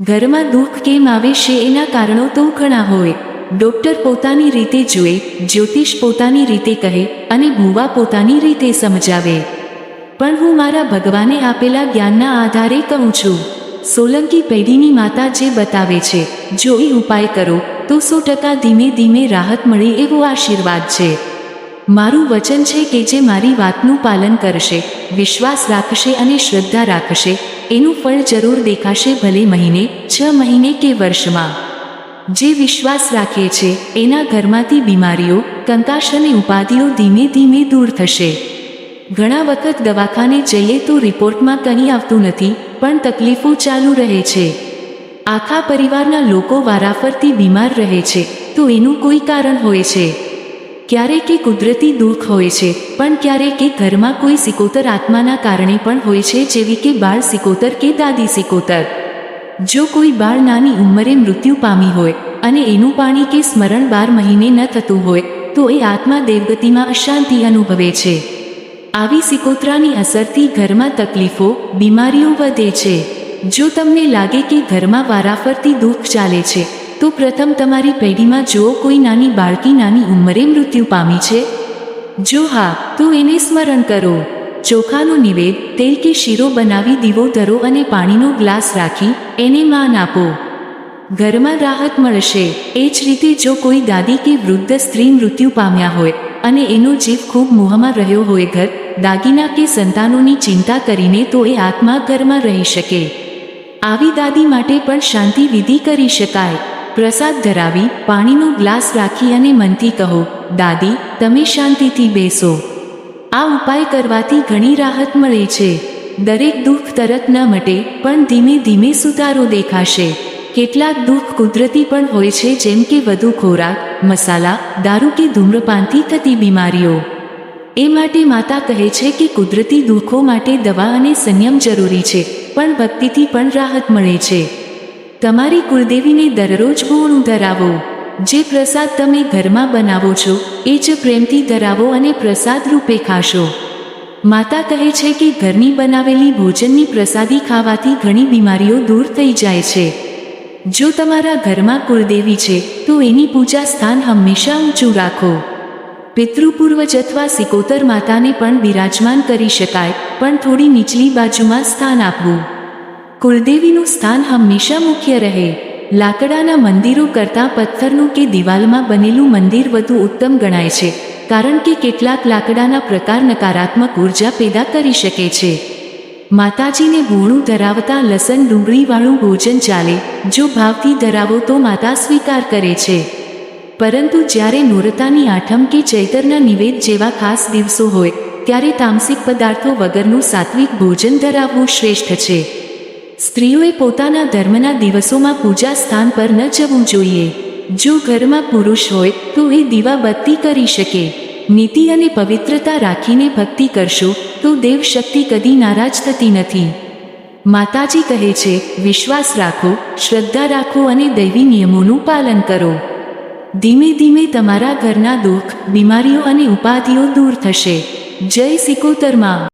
ઘરમાં દુઃખ કેમ આવે છે એના કારણો તો ઘણા હોય. ડોક્ટર પોતાની રીતે જુએ, જ્યોતિષ પોતાની રીતે કહે અને ભૂવા પોતાની રીતે સમજાવે. પણ હું મારા ભગવાને આપેલા જ્ઞાનના આધારે કહું છું. સોલંકી પેઢીની માતા જે બતાવે છે, જો એ ઉપાય કરો, તો સો ટકા ધીમે ધીમે રાહત મળે એવો આશીર્વાદ છે. મારું વચન છે કે જે મારી વાતનું પાલન કરશે, વિશ્વાસ રાખશે અને શ્રદ્ધા રાખશે એનું ફળ જરૂર દેખાશે ભલે મહિને, છ મહિને કે વર્ષમાં. જે વિશ્વાસ રાખે છે, એના ઘરમાંથી બીમારીઓ કંકાશ અને ઉપાધિઓ ધીમે ધીમે દૂર થશે. ઘણા વખત દવાખાને જઈએ તો રિપોર્ટમાં કંઈ આવતું નથી, પણ તકલીફો ચાલુ રહે છે. આખા પરિવારના લોકો વારાફરતી બીમાર રહે છે, તો એનું કોઈ કારણ હોય છે. ક્યારેક કે કુદરતી દુઃખ હોય છે, પણ ક્યારેક કે ઘરમાં કોઈ સિકોતર આત્માના કારણે પણ હોય છે, જેવી કે બાળ સિકોતર કે દાદી સિકોતર. જો કોઈ બાળ નાની ઉંમરે મૃત્યુ પામી હોય, અને એનું પાણી કે સ્મરણ બાર મહિને ન થતું હોય, તો એ આત્મા દેવગતિમાં અશાંતિ અનુભવે છે. આવી સિકોતરાની અસરથી ઘરમાં તકલીફો, બીમારીઓ વધે છે. જો તમને લાગે કે ઘરમાં વારાફરતી દુઃખ ચાલે છે તો પ્રથમ તમારી પેઢીમાં જુઓ કોઈ નાની બાળકી નાની ઉંમરે મૃત્યુ પામી છે? જો હા, તો એને સ્મરણ કરો. ચોખાનું નિવેદ, તેલ કે શીરો બનાવી દીવો ધરો અને પાણીનો ગ્લાસ રાખી એને માન આપો. ઘરમાં રાહત મળશે. એ જ રીતે જો કોઈ દાદી કે વૃદ્ધ સ્ત્રી મૃત્યુ પામ્યા હોય અને એનો જીવ ખૂબ મોહમાં રહ્યો હોય ઘર, દાગીના કે સંતાનોની ચિંતા કરીને તો એ આત્મા ઘરમાં રહી શકે. આવી દાદી માટે પણ શાંતિ વિધિ કરી શકાય. પ્રસાદ ધરાવી પાણીનો ગ્લાસ રાખી અને મનથી કહો, દાદી, તમે શાંતિથી બેસો. આ ઉપાય કરવાથી ઘણી રાહત મળે છે. દરેક દુઃખ તરત ન મટે, પણ ધીમે ધીમે સુધારો દેખાશે. કેટલાક દુઃખ કુદરતી પણ હોય છે, જેમ કે વધુ ખોરાક, મસાલા, દારૂ કે ધૂમ્રપાનથી થતી બીમારીઓ. એ માટે માતા કહે છે કે કુદરતી દુઃખો માટે દવા અને સંયમ જરૂરી છે, પણ ભક્તિથી પણ રાહત મળે છે. તમારી કુળદેવીને દરરોજ ગુણ ધરાવો. જે પ્રસાદ તમે ઘરમાં બનાવો છો, એ જ પ્રેમથી ધરાવો અને પ્રસાદ રૂપે ખાશો. માતા કહે છે કે ઘરની બનાવેલી ભોજનની પ્રસાદી ખાવાથી ઘણી બીમારીઓ દૂર થઈ જાય છે. જો તમારા ઘરમાં કુળદેવી છે, તો એની પૂજા સ્થાન હંમેશા ઊંચું રાખો. પિતૃપૂર્વજ અથવા સિકોતર માતાને પણ બિરાજમાન કરી શકાય, પણ થોડી નીચલી બાજુમાં સ્થાન આપવું. કુળદેવીનું સ્થાન હંમેશા મુખ્ય રહે. લાકડાના મંદિરો કરતાં પથ્થરનું કે દિવાલમાં બનેલું મંદિર વધુ ઉત્તમ ગણાય છે, કારણ કે કેટલાક લાકડાના પ્રકાર નકારાત્મક ઊર્જા પેદા કરી શકે છે. માતાજીને ભૂણું ધરાવતા લસણ ડુંગળીવાળું ભોજન ચાલે, જો ભાવથી ધરાવો તો માતા સ્વીકાર કરે છે. પરંતુ જ્યારે નૂરતાની આઠમ કે ચૈતરના નિવેદ જેવા ખાસ દિવસો હોય, ત્યારે તામસિક પદાર્થો વગરનું સાત્વિક ભોજન ધરાવવું શ્રેષ્ઠ છે. સ્ત્રીઓએ પોતાના ધર્મના દિવસોમાં પૂજા સ્થાન પર ન જવું જોઈએ. જો ઘરમાં પુરુષ હોય, તો એ દીવા બત્તી કરી શકે. નીતિ અને પવિત્રતા રાખીને ભક્તિ કરશો, તો દેવ શક્તિ કદી નારાજ થતી નથી. માતાજી કહે છે, વિશ્વાસ રાખો, શ્રદ્ધા રાખો અને દૈવી નિયમોનું પાલન કરો. ધીમે ધીમે તમારા ઘરના દુઃખ, બીમારીઓ અને ઉપાધિઓ દૂર થશે. જય સિકોતરમાં